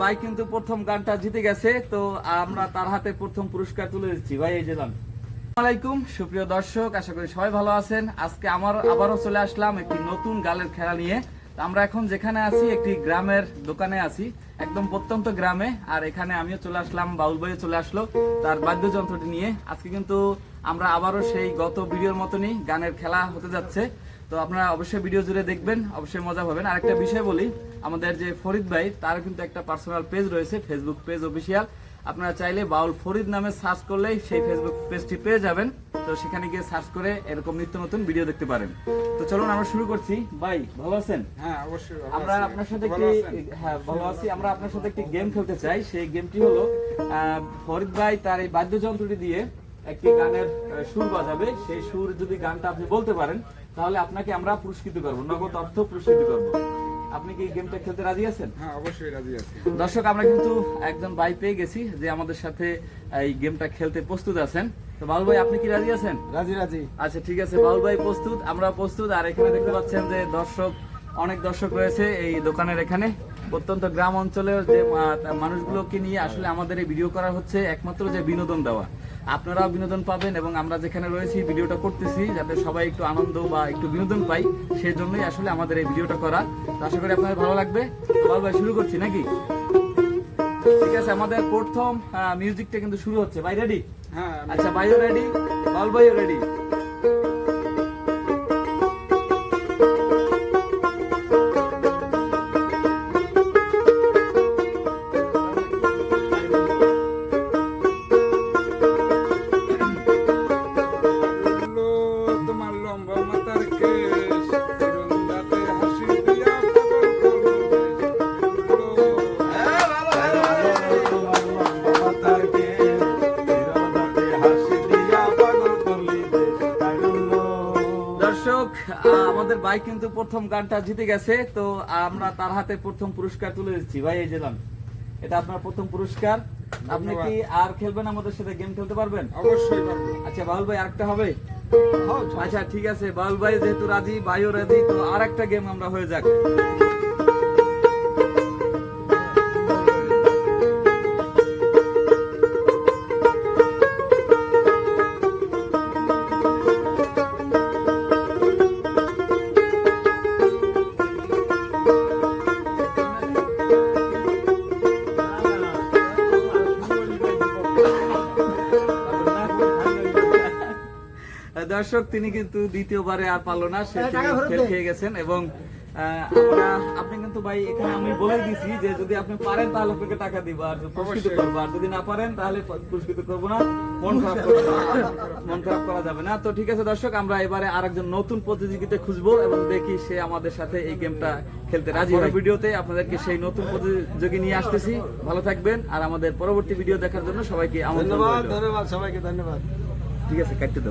ভাই কিন্তু প্রথম গানটা জিতে গেছে, তো আমরা তার হাতে প্রথম পুরস্কার তুলে দিচ্ছি। ভাই, এই যে যান আসসালামাইকুম সুপ্রিয় দর্শক, আশা করি সবাই ভালো আছেন। আজকে আমার আবারও চলে আসলাম একটি নতুন গালের খেলা নিয়ে। আমরা এখন যেখানে আছি, একটি গ্রামের দোকানে আছি, একদম প্রত্যন্ত গ্রামে। আর এখানে আমিও চলে আসলাম, বাউল ভাইও চলে আসলো তার বাদ্যযন্ত্রটি নিয়ে। আজকে কিন্তু আমরা আবারও সেই গত ভিডিওর মতনই গানের খেলা হতে যাচ্ছে। তো আপনারা অবশ্যই ভিডিও জুড়ে দেখবেন, অবশ্যই মজা পাবেন। আরেকটা বিষয় বলি আমাদের যে ফরিদ ভাই তার কিন্তু একটা পার্সোনাল পেজ রয়েছে ফেসবুক পেজ অফিসিয়াল আপনারা চাইলে বাউল ফরিদ নামে সার্চ করলেই সেই ফেসবুক পেজটি পেয়ে যাবেন। তো সেখানে গিয়ে সার্চ করে এরকম নিত্য নতুন ভিডিও দেখতে পারেন। তো চলুন আমরা শুরু করছি। ভাই ভালো আছেন? হ্যাঁ অবশ্যই আমরা। আপনার সাথে একটি হ্যাঁ ভালো আছি। আমরা আপনার সাথে একটি গেম খেলতে চাই। সেই গেমটি হলো ফরিদ ভাই তার এই বাদ্যযন্ত্রটি দিয়ে একটি গানের সুর বাজাবে। সেই সুর যদি গানটা আপনি বলতে পারেন তাহলে আপনাকে আমরা পুরস্কৃত করব। নগদ অর্থ পুরস্কৃত করব। আপনি কি গেমটা খেলতে রাজি আছেন? হ্যাঁ অবশ্যই রাজি আছি। দর্শক আমরা কিন্তু একজন ভাই পেয়ে গেছি যে আমাদের সাথে এই গেমটা খেলতে প্রস্তুত আছেন। তো বাবুল ভাই আপনি কি রাজি আছেন? রাজি রাজি। আচ্ছা ঠিক আছে বাউল ভাই প্রস্তুত আমরা প্রস্তুত। আর এখানে দেখতে পাচ্ছেন যে দর্শক অনেক দর্শক রয়েছে এই দোকানের এখানে। প্রত্যন্ত গ্রাম অঞ্চলের যে মানুষগুলোকে নিয়ে আসলে আমাদের এই ভিডিও করা হচ্ছে একমাত্র যে বিনোদন দেওয়া। আপনারাও বিনোদন পাবেন এবং আমরা যেখানে রয়েছি ভিডিওটা করতেছি যাতে সবাই একটু আনন্দ বা একটু বিনোদন পাই সেই জন্যই আসলে আমাদের এই ভিডিওটা করা। তো আশা করি আপনাদের ভালো লাগবে। ভালো ভাই শুরু করছি নাকি? ঠিক আছে আমাদের প্রথম মিউজিকটা কিন্তু শুরু হচ্ছে। বাই রেডি হ্যাঁ আচ্ছা ভাইও রেডি বাউল ভাইও রেডি দর্শক আমাদের ভাই কিন্তু প্রথম গানটা জিতে গেছে তো আমরা তার হাতে প্রথম পুরস্কার তুলে দিচ্ছি। ভাই এই জেলাম এটা আপনার প্রথম পুরস্কার। আপনি কি আর খেলবেন আমাদের সাথে? গেম খেলতে পারবেন? অবশ্যই আচ্ছা বাউল ভাই আরেকটা হবে? আচ্ছা ঠিক আছে বাউল ভাই যেহেতু রাজি ভাইও রাজি তো আর একটা গেম আমরা হয়ে যাক। দর্শক তিনি কিন্তু দ্বিতীয়বারে আর পারল না সে ফেল খেয়ে গেছেন এবং আমরা আপনি কিন্তু ভাই এখানে আমি বলে দিছি যে যদি আপনি পারেন তাহলে আপনাকে টাকা দিব আর পুরস্কৃত করব আর যদি না পারেন তাহলে পুরস্কৃত করব না। মন খারাপ মন খারাপ করা যাবে না। তো ঠিক আছে দর্শক আমরা এবারে আরেকজন নতুন প্রতিযোগিতা খুঁজবো এবং দেখি সে আমাদের সাথে এই গেমটা খেলতে রাজি হয়। ভিডিওতে আপনাদেরকে সেই নতুন প্রতিযোগী নিয়ে আসতেছি। ভালো থাকবেন আর আমাদের পরবর্তী ভিডিও দেখার জন্য সবাইকে আমন্ত্রণ ধন্যবাদ ধন্যবাদ সবাইকে ধন্যবাদ। ঠিক আছে কাটতে দাও।